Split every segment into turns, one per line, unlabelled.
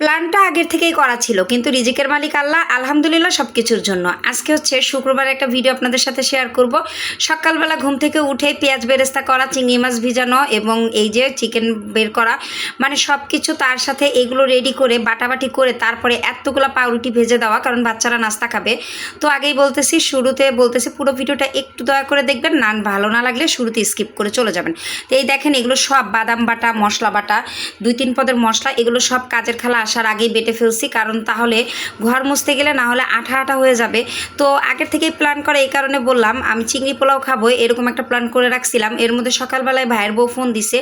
প্ল্যানটা আগের থেকেই করা ছিল, কিন্তু রিজিকের মালিক আল্লাহ, আলহামদুলিল্লাহ সব কিছুর জন্য। আজকে হচ্ছে শুক্রবার একটা ভিডিও আপনাদের সাথে শেয়ার করব। সকালবেলা ঘুম থেকে উঠে পেঁয়াজ বেরেস্তা করা, চিংড়ি মাছ ভিজানো এবং এই যে চিকেন বের করা মানে সব কিছু তার সাথে এগুলো রেডি করে, বাটাবাটি করে তারপরে এতগুলো পাউরুটি ভেজে দেওয়া, কারণ বাচ্চারা নাস্তা খাবে। তো আগেই বলতেছি, শুরুতে বলতেছি, পুরো ভিডিওটা একটু দয়া করে দেখবেন নান ভালো না লাগলে শুরুতে স্কিপ করে চলে যাবেন। তো এই দেখেন এগুলো সব বাদাম বাটা, মশলা বাটা দুই তিন পদের মশলা, এগুলো সব কাজের খালা আসার আগেই বেটে ফেলছি, কারণ তাহলে ঘর মুছতে গেলে না হলে আঠা আঠা হয়ে যাবে। তো আগের থেকেই প্ল্যান করে এই কারণে বললাম, আমি চিংড়ি পোলাও খাব, এরকম একটা প্ল্যান করে রাখছিলাম। এর মধ্যে সকালবেলায় ভাইয়ের বউ ফোন দিছে,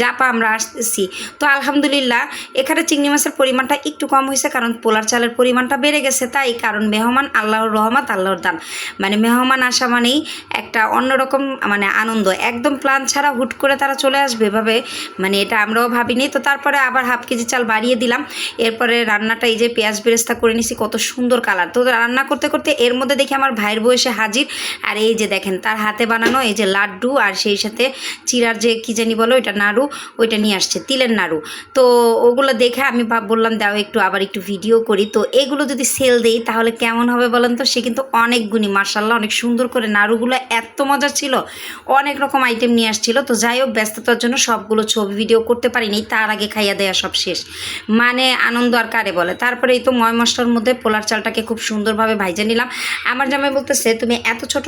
যা পা, আমরা আসতেছি। তো আলহামদুলিল্লাহ, এখানে চিংড়ি মাছের পরিমাণটা একটু কম হয়েছে, কারণ পোলার চালের পরিমাণটা বেড়ে গেছে। তাই কারণ মেহমান আল্লাহর রহমত, আল্লাহর দান। মানে মেহমান আসা মানেই একটা অন্যরকম মানে আনন্দ। একদম প্ল্যান ছাড়া হুট করে তারা চলে আসবে, এভাবে মানে এটা আমরাও ভাবিনি। তো তারপরে আবার হাফ কেজি চাল বাড়িয়ে দিলাম। এরপরে রান্নাটা এই যে পেঁয়াজ বেরেস্তা করে নিছি, কত সুন্দর কালার। তো রান্না করতে করতে এর মধ্যে দেখি আমার ভাইয়ের বউ এসে হাজির। আর এই যে দেখেন, তার হাতে বানানো এই যে লাড্ডু আর সেই সাথে চিরার যে কী জানি বলো ওইটা নাড়ু, ওইটা নিয়ে আসছে, তিলের নাড়ু। তো ওগুলো দেখে আমি বললাম, দাও একটু আবার একটু ভিডিও করি। তো এগুলো যদি সেল দেই, তাহলে কেমন হবে বলেন তো? সে কিন্তু অনেক গুণী মার্শাল্লাহ অনেক সুন্দর করে নাড়ুগুলো এত মজার ছিল। অনেক রকম আইটেম নিয়ে আসছিল। তো যাই হোক, ব্যস্ততার জন্য সবগুলো ছবি ভিডিও করতে পারিনি। তার আগে খাইয়া দেয়া সব শেষ। মানে আনন্দ আর কারে বলে? তারপরে এই তো ময় মশলার মধ্যে পোলার চালটাকে খুব সুন্দরভাবে ভাইজে নিলাম। আমার জামাই বলতেছে, তুমি এত ছোট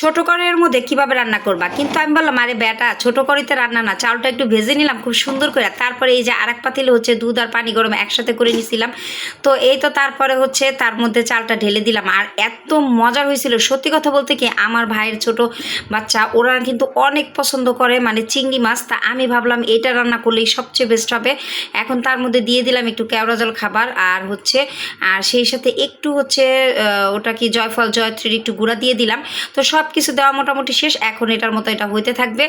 ছোট কড়াইয়ের মধ্যে কীভাবে রান্না করবা? কিন্তু আমি বললাম, আরে বেটা, ছোট কড়াইতে রান্না না। চালটা একটু ভেজে নিলাম, খুব সুন্দর করে তারপরে এই যে আরেক পাতিলে হচ্ছে দুধ আর পানি গরম একসাথে করে নিছিলাম। তো এই তো তারপরে হচ্ছে তার মধ্যে চালটা ঢেলে দিলাম। আর এত মজার হয়েছিল। সত্যি কথা বলতে কি, আমার ভাইয়ের ছোট বাচ্চা, ওরা কিন্তু অনেক পছন্দ করে মানে চিংড়ি মাছ। তা আমি ভাবলাম এটা রান্না করলেই সবচেয়ে বেস্ট হবে। এখন তার মধ্যে দিয়ে দিলাম একটু কেওড়া জল খাবার আর হচ্ছে, আর সেই সাথে একটু হচ্ছে ওটা কি জয়ফল, জয়ত্রীর একটু গুঁড়া দিয়ে দিলাম। তো সব কিছু দেওয়া মোটামুটি শেষ। এখন এটার মতো এটা হইতে থাকবে।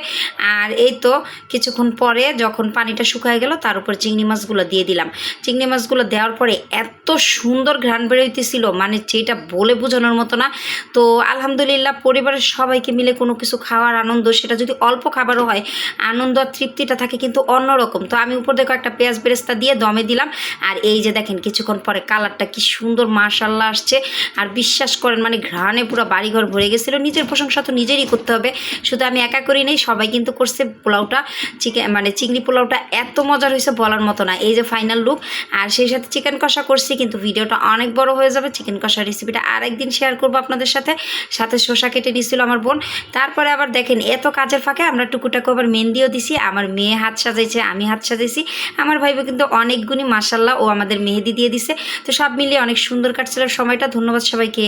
আর এই তো কিছুক্ষণ পরে যখন পানিটা শুকায় গেল, তার উপর চিংড়ি মাছগুলো দিয়ে দিলাম। চিংড়ি মাছগুলো দেওয়ার পরে এত সুন্দর ঘ্রাণ বেরোইতেছিল মানে যেটা বলে বোঝানোর মতো না। তো আলহামদুলিল্লাহ পরিবারের সবাইকে মিলে কোনো কিছু খাওয়ার আনন্দ, সেটা যদি অল্প খাবারও হয়, আনন্দ আর তৃপ্তিটা থাকে কিন্তু অন্যরকম। তো আমি উপর দেখো একটা পেঁয়াজ বেরেস্তা দিয়ে দমে দিলাম। আর এই যে দেখেন কিছুক্ষণ পরে কালারটা কি সুন্দর মাশাল্লাহ আসছে। আর বিশ্বাস করেন মানে ঘ্রাণে পুরো বাড়িঘর ভরে গেছিল, নিজের প্রশংসা তো নিজেরই করতে হবে। শুধু আমি একা করি নেই, সবাই কিন্তু করছে পোলাওটা। চিকেন মানে চিংড়ি পোলাওটা এত মজার হয়েছে বলার মতো না। এই যে ফাইনাল লুক আর সেই সাথে চিকেন কষা করছি, কিন্তু ভিডিওটা অনেক বড় হয়ে যাবে। চিকেন কষা রেসিপিটা আর একদিন শেয়ার করব আপনাদের সাথে। সাথে শসা কেটে নিয়েছিল আমার বোন। তারপরে আবার দেখেন, এত কাজের ফাঁকে আমরা টুকুটাকু আবার মেহেন্দিও দিছি। আমার মেয়ে হাত সাজাইছে, আমি হাত সাজাইছি। আমার ভাইবো কিন্তু অনেক গুণী মাসাল্লাহ ও আমাদের মেহেদি দিয়ে দিছে। তো সব মিলিয়ে অনেক সুন্দর কাটছিল সময়টা। ধন্যবাদ সবাইকে।